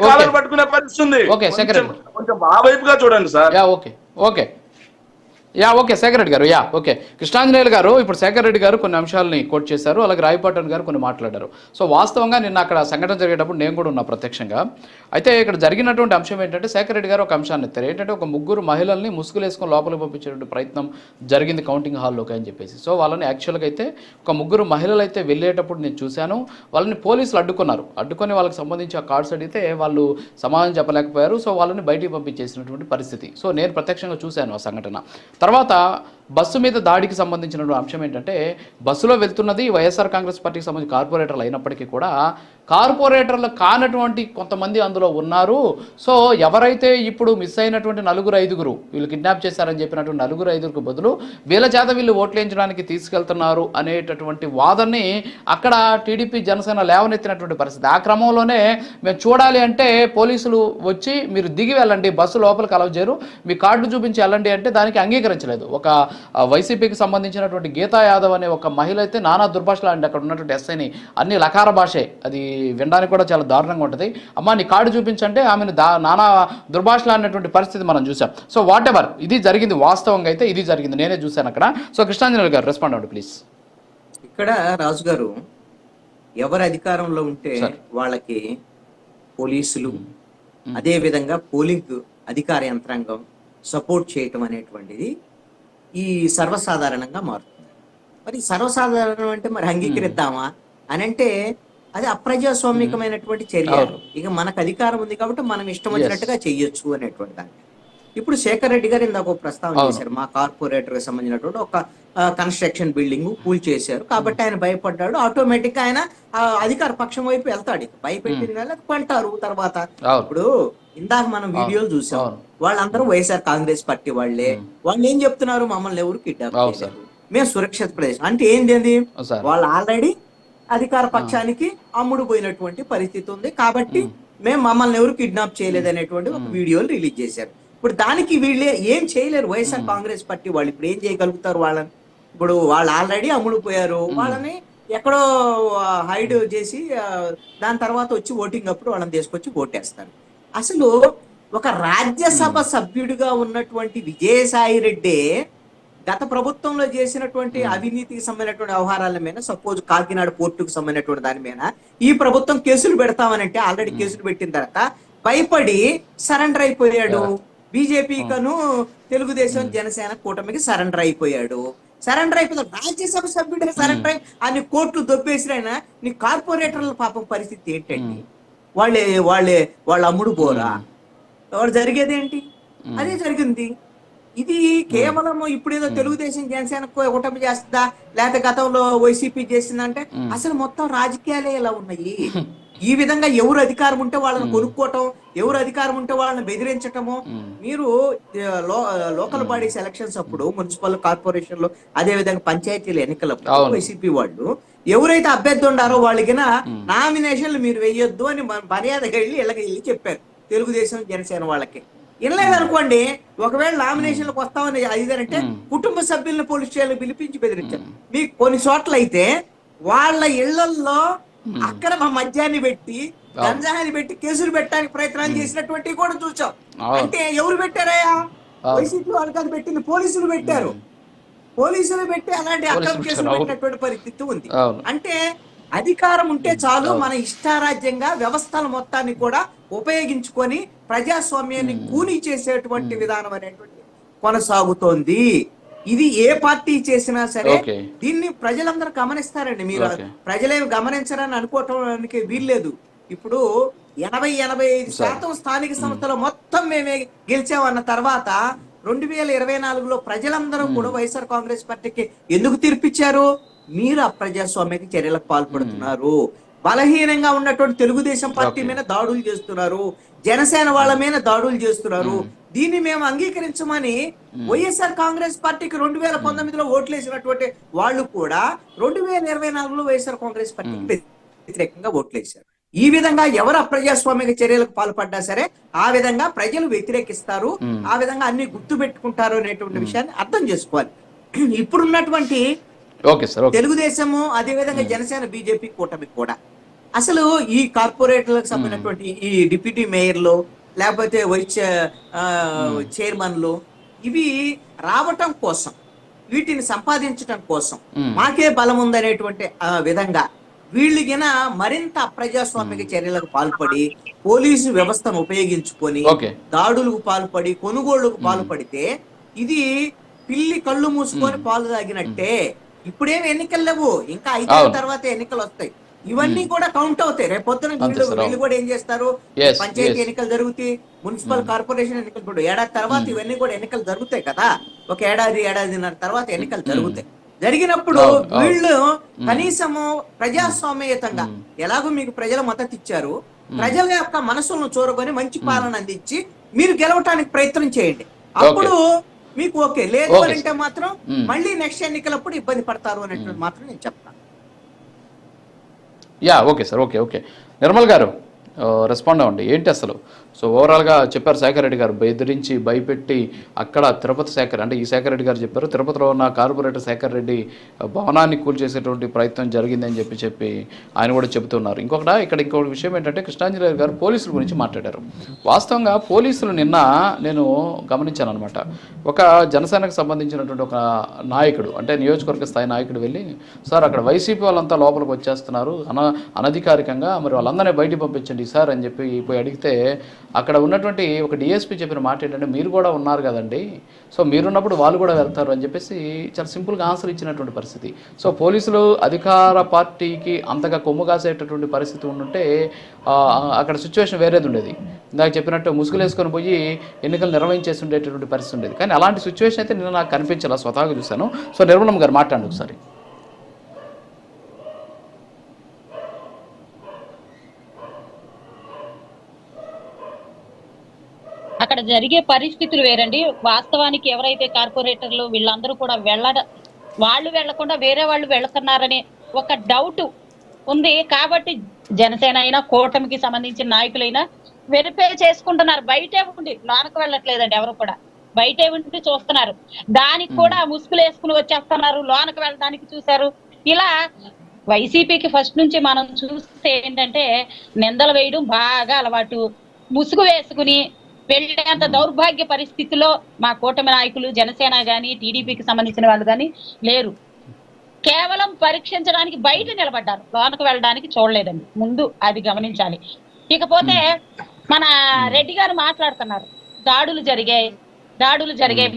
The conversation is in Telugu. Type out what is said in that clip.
కాలర్ పట్టుకునే పరిస్థితి ఉంది. ఓకే, కొంచెం- ఆ వైపుగా చూడండి sir. Ya okay okay ya okay Shekhar Reddy garu ya okay. Krishnanjaneyulu గారు ఇప్పుడు శేఖర్ రెడ్డి గారు కొన్ని అంశాలని కోట్ చేశారు అలాగే రాయపాటన్ గారు కొన్ని మాట్లాడారు. సో వాస్తవంగా నిన్న అక్కడ సంఘటన జరిగేటప్పుడు నేను కూడా ఉన్నా ప్రత్యక్షంగా. అయితే ఇక్కడ జరిగినటువంటి అంశం ఏంటంటే శేఖర్ రెడ్డి గారు ఒక అంశాన్ని ఎత్తారు. ఏంటంటే ఒక ముగ్గురు మహిళల్ని ముసుగులేసుకొని లోపలికి పంపించేటువంటి ప్రయత్నం జరిగింది కౌంటింగ్ హాల్లోకి అని చెప్పేసి. సో వాళ్ళని యాక్చువల్గా అయితే ఒక ముగ్గురు మహిళలు అయితే వెళ్ళేటప్పుడు నేను చూశాను. వాళ్ళని పోలీసులు అడ్డుకున్నారు. అడ్డుకొని వాళ్ళకి సంబంధించి ఆ కార్డ్స్ అడిగితే వాళ్ళు సమాధానం చెప్పలేకపోయారు. సో వాళ్ళని బయటికి పంపించేసినటువంటి పరిస్థితి. సో నేను ప్రత్యక్షంగా చూశాను ఆ సంఘటన. తర్వాత బస్సు మీద దాడికి సంబంధించిన అంశం ఏంటంటే బస్సులో వెళ్తున్నది వైఎస్ఆర్ కాంగ్రెస్ పార్టీకి సంబంధించి కార్పొరేటర్లు అయినప్పటికీ కూడా కార్పొరేటర్లు కానటువంటి కొంతమంది అందులో ఉన్నారు. సో ఎవరైతే ఇప్పుడు మిస్ అయినటువంటి నలుగురు ఐదుగురు వీళ్ళు కిడ్నాప్ చేశారని చెప్పినటువంటి నలుగురు ఐదుగురు బదులు వీళ్ళ చేత వీళ్ళు ఓట్లేయించడానికి తీసుకెళ్తున్నారు అనేటటువంటి వాదనని అక్కడ టీడీపీ జనసేన లేవనెత్తినటువంటి పరిస్థితి. ఆ క్రమంలోనే మేము చూడాలి అంటే పోలీసులు వచ్చి మీరు దిగి వెళ్ళండి బస్సు లోపలికి అలవ్ చేయరు మీ కార్డు చూపించి వెళ్ళండి అంటే దానికి అంగీకరించలేదు. ఒక వైసీపీకి సంబంధించినటువంటి గీతా యాదవ్ అనే ఒక మహిళ అయితే నానా దుర్భాషలు అండి అక్కడ ఉన్నటువంటి ఎస్ఐని అన్ని లకార భాషే. అది వినడానికి కూడా చాలా దారుణంగా ఉంటుంది. అమ్మా నీ కార్డు చూపించంటే ఆమెను దా నానా దుర్భాషలు అన్నటువంటి పరిస్థితి మనం చూసాం. సో వాట్ ఎవర్ ఇది జరిగింది. వాస్తవంగా అయితే ఇది జరిగింది. నేనే చూశాను అక్కడ. సో కృష్ణాంజనేయులు గారు రెస్పాండ్ అవ్వండి ప్లీజ్ ఇక్కడ రాజు గారు ఎవరు అధికారంలో ఉంటే. వాళ్ళకి పోలీసులు అదే విధంగా పోలింగ్ అధికార యంత్రాంగం సపోర్ట్ చేయటం అనేటువంటిది ఈ సర్వసాధారణంగా మారుతుంది. మరి సర్వసాధారణం అంటే మరి అంగీకరిద్దామా? అని అంటే అది అప్రజాస్వామికమైనటువంటి చర్య. అవును. ఇక మనకు అధికారం ఉంది కాబట్టి మనం ఇష్టం వచ్చినట్టుగా చెయ్యొచ్చు అనేటువంటి దాన్ని ఇప్పుడు శేఖర్ రెడ్డి గారు ఇందాక ఒక ప్రస్తావన. చేశారు. మా కార్పొరేటర్కి సంబంధించినటువంటి ఒక కన్స్ట్రక్షన్ బిల్డింగ్ కూల్ చేశారు. కాబట్టి ఆయన భయపడ్డాడు. ఆటోమేటిక్గా ఆయన అధికార పక్షం వైపు వెళ్తాడు. భయపెట్టిన వాళ్ళు కొంటారు తర్వాత. ఇప్పుడు ఇందాక మనం వీడియోలు చూసాం. వాళ్ళందరూ వైఎస్ఆర్ కాంగ్రెస్ పార్టీ వాళ్ళే. వాళ్ళు ఏం చెప్తున్నారు? మమ్మల్ని ఎవరు కిడ్నాప్ మేము సురక్షిత ప్రదేశం. అంటే సార్. వాళ్ళు ఆల్రెడీ అధికార పక్షానికి అమ్ముడు పోయినటువంటి పరిస్థితి ఉంది. కాబట్టి మేము మమ్మల్ని ఎవరు కిడ్నాప్ చేయలేదు అనేటువంటి ఒక వీడియోలు రిలీజ్ చేశారు. ఇప్పుడు దానికి వీళ్ళే ఏం చేయలేరు. వైఎస్ఆర్ కాంగ్రెస్ పార్టీ వాళ్ళు ఇప్పుడు ఏం చేయగలుగుతారు వాళ్ళని? ఇప్పుడు వాళ్ళు ఆల్రెడీ అమ్ముడు పోయారు. వాళ్ళని ఎక్కడో హైడ్ చేసి ఆ, దాని తర్వాత వచ్చి ఓటింగ్ అప్పుడు వాళ్ళని తీసుకొచ్చి ఓటేస్తారు. అసలు ఒక రాజ్యసభ సభ్యుడిగా ఉన్నటువంటి విజయసాయి రెడ్డి గత ప్రభుత్వంలో చేసినటువంటి అవినీతికి సంబంధించినటువంటి వ్యవహారాల మీద సపోజ్ కాకినాడ పోర్టుకు సంబంధించినటువంటి దాని మీద ఈ ప్రభుత్వం కేసులు పెడతామనంటే ఆల్రెడీ కేసులు పెట్టిన తర్వాత భయపడి సరెండర్ అయిపోయాడు. బీజేపీ కను తెలుగుదేశం జనసేన కూటమికి సరెండర్ అయిపోయాడు. సరెండర్ అయిపోతే రాజ్యసభ సభ్యుడే సరెండర్ అయి అన్ని కోట్లు దొబ్బేసిరైనా నీ కార్పొరేటర్ల పాపం పరిస్థితి ఏంటండి? వాళ్ళే వాళ్ళే వాళ్ళ అమ్ముడు పోరా? ఎవరు జరిగేది ఏంటి అదే జరిగింది. ఇది కేవలం ఇప్పుడేదో తెలుగుదేశం జనసేన కూటమి చేస్తుందా? లేకపోతే గతంలో వైసీపీ చేసిందంటే అసలు మొత్తం రాజకీయాలే ఇలా ఉన్నాయి. ఈ విధంగా ఎవరు అధికారం ఉంటే వాళ్ళని కొనుక్కోవటం ఎవరు అధికారం ఉంటే వాళ్ళని బెదిరించటము. మీరు లోకల్ బాడీస్ ఎలక్షన్స్ అప్పుడు మున్సిపల్ కార్పొరేషన్లో అదే విధంగా పంచాయతీల ఎన్నికలప్పుడు అవును. వైసీపీ వాళ్ళు ఎవరైతే అభ్యర్థి ఉండారో వాళ్ళకి నామినేషన్లు మీరు వేయొద్దు అని మన మర్యాదగా వెళ్ళి ఇళ్ళకి వెళ్ళి చెప్పారు తెలుగుదేశం జనసేన వాళ్ళకి. వినలేదనుకోండి ఒకవేళ నామినేషన్లకు వస్తామని అదిగారంటే కుటుంబ సభ్యులను పోలీస్ స్టేషన్ పిలిపించి బెదిరించారు. మీకు కొన్ని చోట్ల అయితే వాళ్ళ ఇళ్ళల్లో అక్రమ మద్యాన్ని పెట్టి గంజాయిని పెట్టి కేసులు పెట్టడానికి ప్రయత్నాలు చేసినటువంటివి కూడా చూసాం. అంటే ఎవరు పెట్టారయ్యా? వైసీపీ వాళ్ళు కాదు పెట్టింది పోలీసులు పెట్టారు. పోలీసులు పెట్టి అలాంటి అక్రమ కేసులు పెట్టినటువంటి పరిస్థితి ఉంది. అంటే అధికారం ఉంటే చాలు మన ఇష్టారాజ్యంగా వ్యవస్థల మొత్తాన్ని కూడా ఉపయోగించుకొని ప్రజాస్వామ్యాన్ని కూని చేసేటువంటి విధానం అనేటువంటి కొనసాగుతోంది. ఇది ఏ పార్టీ చేసినా సరే. దీన్ని ప్రజలందరూ గమనిస్తారండి. మీరు ఓకే. ప్రజలేమి గమనించరని అనుకోవటానికి వీల్లేదు. ఇప్పుడు ఎనభై ఎనభై ఐదు శాతం స్థానిక సంస్థలు మొత్తం మేమే గెలిచామన్న తర్వాత రెండు వేల ఇరవై నాలుగులో ప్రజలందరూ కూడా వైఎస్ఆర్ కాంగ్రెస్ పార్టీకి ఎందుకు తీర్పిచ్చారు? మీరు అప్రజాస్వామ్యకి చర్యలకు పాల్పడుతున్నారు. బలహీనంగా ఉన్నటువంటి తెలుగుదేశం పార్టీ మీద దాడులు చేస్తున్నారు. జనసేన వాళ్ళ మీద దాడులు చేస్తున్నారు. దీన్ని మేము అంగీకరించమని వైఎస్ఆర్ కాంగ్రెస్ పార్టీకి రెండు వేల పంతొమ్మిదిలో ఓట్లేసినటువంటి వాళ్ళు కూడా రెండు వేల ఇరవై నాలుగులో వైఎస్ఆర్ కాంగ్రెస్ పార్టీకి వ్యతిరేకంగా ఓట్లేశారు. ఈ విధంగా ఎవరు అప్రజాస్వామిక చర్యలకు పాల్పడ్డా సరే ఆ విధంగా ప్రజలు వ్యతిరేకిస్తారు. ఆ విధంగా అన్ని గుర్తు పెట్టుకుంటారు అనేటువంటి విషయాన్ని అర్థం చేసుకోవాలి. ఇప్పుడున్నటువంటి తెలుగుదేశము అదే విధంగా జనసేన బీజేపీ కూటమి కూడా. అసలు ఈ కార్పొరేట్లకు సంబంధించినటువంటి ఈ డిప్యూటీ మేయర్లు లేకపోతే వైస్ చైర్మన్లు ఇవి రావటం కోసం వీటిని సంపాదించటం కోసం. మాకే బలం ఉందనేటువంటి ఆ, విధంగా వీళ్ళు గిన మరింత అప్రజాస్వామిక చర్యలకు పాల్పడి పోలీసు వ్యవస్థను ఉపయోగించుకొని దాడులకు పాల్పడి కొనుగోళ్ళకు పాల్పడితే ఇది పిల్లి కళ్ళు మూసుకొని పాలు తాగినట్టే. ఇప్పుడేమి ఎన్నికలు లేవు. ఇంకా ఐదు. తర్వాత ఎన్నికలు వస్తాయి. ఇవన్నీ కూడా కౌంట్ అవుతాయి. రేపు పొద్దున అంతే వీళ్ళు కూడా ఏం చేస్తారు? పంచాయతీ. ఎన్నికలు జరుగుతాయి మున్సిపల్ కార్పొరేషన్ ఎన్నికలు కూడా ఏడాది తర్వాత ఇవన్నీ కూడా ఎన్నికలు జరుగుతాయి కదా. ఒక ఏడాది ఏడాదిన్నర తర్వాత ఎన్నికలు జరుగుతాయి. జరిగినప్పుడు. వీళ్ళు కనీసము ప్రజాస్వామ్యయుతంగా ఎలాగో మీకు ప్రజల మద్దతు ఇచ్చారు. ప్రజల యొక్క మనసులను చూరగొని మంచి పాలన అందించి మీరు గెలవటానికి ప్రయత్నం చేయండి. అప్పుడు మీకు ఓకే. లేదు అంటే మాత్రం. మళ్ళీ నెక్స్ట్ ఎన్నికలప్పుడు ఇబ్బంది పడతారు అనేటువంటి మాత్రం నేను చెప్తాను. Ya okay sir okay okay. Nirmal garu respond అవ్వండి. ఏంటి అసలు? సో ఓవరాల్గా చెప్పారు శేఖర్ రెడ్డి గారు బెదిరించి భయపెట్టి అక్కడ తిరుపతి శేఖర్ అంటే ఈ శేఖర్ రెడ్డి గారు చెప్పారు తిరుపతిలో ఉన్న కార్పొరేటర్ శేఖర్ రెడ్డి భవనాన్ని కూల్చేసేటువంటి ప్రయత్నం జరిగిందని చెప్పి చెప్పి ఆయన కూడా చెబుతున్నారు. ఇంకొకట ఇక్కడ ఇంకొక విషయం ఏంటంటే కృష్ణాంజలి గారు పోలీసుల గురించి మాట్లాడారు. వాస్తవంగా పోలీసులు నిన్న నేను గమనించాను అనమాట ఒక జనసేనకు సంబంధించినటువంటి ఒక నాయకుడు అంటే నియోజకవర్గ స్థాయి నాయకుడు వెళ్ళి సార్ అక్కడ వైసీపీ వాళ్ళంతా లోపలికి వచ్చేస్తున్నారు. అన అనధికారికంగా మరి వాళ్ళందరినీ బయటికి పంపించండి సార్ అని చెప్పి పోయి అడిగితే అక్కడ ఉన్నటువంటి ఒక డిఎస్పీ చెప్పిన మాట ఏంటంటే మీరు కూడా ఉన్నారు కదండి. సో మీరున్నప్పుడు వాళ్ళు కూడా వెళ్తారు అని చెప్పేసి చాలా సింపుల్గా ఆన్సర్ ఇచ్చినటువంటి పరిస్థితి. సో పోలీసులు అధికార పార్టీకి అంతగా కొమ్ము కాసేటటువంటి పరిస్థితి ఉండుంటే అక్కడ సిచ్యువేషన్ వేరేది ఉండేది. ఇందాక చెప్పినట్టు ముసుగులు వేసుకొని పోయి ఎన్నికలు నిర్వహించేసి ఉండేటటువంటి పరిస్థితి ఉండేది. కానీ అలాంటి సిచ్యువేషన్ అయితే నేను నాకు కనిపించాల స్వతహాగా చూశాను. సో నిర్మలం గారు మాట్లాడండి ఒకసారి. అక్కడ జరిగే పరిస్థితులు వేరండి. వాస్తవానికి ఎవరైతే కార్పొరేటర్లు వీళ్ళందరూ కూడా వెళ్ళడ వాళ్ళు వెళ్ళకుండా వేరే వాళ్ళు వెళ్తున్నారనే ఒక డౌట్ ఉంది. కాబట్టి జనసేన అయినా కూటమికి సంబంధించిన నాయకులైనా వెరిఫై చేసుకుంటున్నారు. బయటే ఉండి లోనకు వెళ్ళట్లేదండి ఎవరు కూడా. బయటే ఉండి చూస్తున్నారు. దానికి కూడా ముసుగులు వేసుకుని వచ్చేస్తున్నారు. లోనకు వెళ్ళడానికి చూశారు. ఇలా వైసీపీకి ఫస్ట్ నుంచి మనం చూస్తే ఏంటంటే నిందలు వేయడం బాగా అలవాటు. ముసుగు వేసుకుని వెళ్ళేంత దౌర్భాగ్య పరిస్థితిలో మా కూటమి నాయకులు జనసేన గాని టీడీపీకి సంబంధించిన వాళ్ళు గాని లేరు. కేవలం పరీక్షించడానికి బయట నిలబడ్డారు. లోనకు వెళ్ళడానికి చూడలేదండి. ముందు అది గమనించాలి. ఇకపోతే మన రెడ్డి గారు మాట్లాడుతున్నారు. దాడులు జరిగాయి. దాడులు జరిగాయి.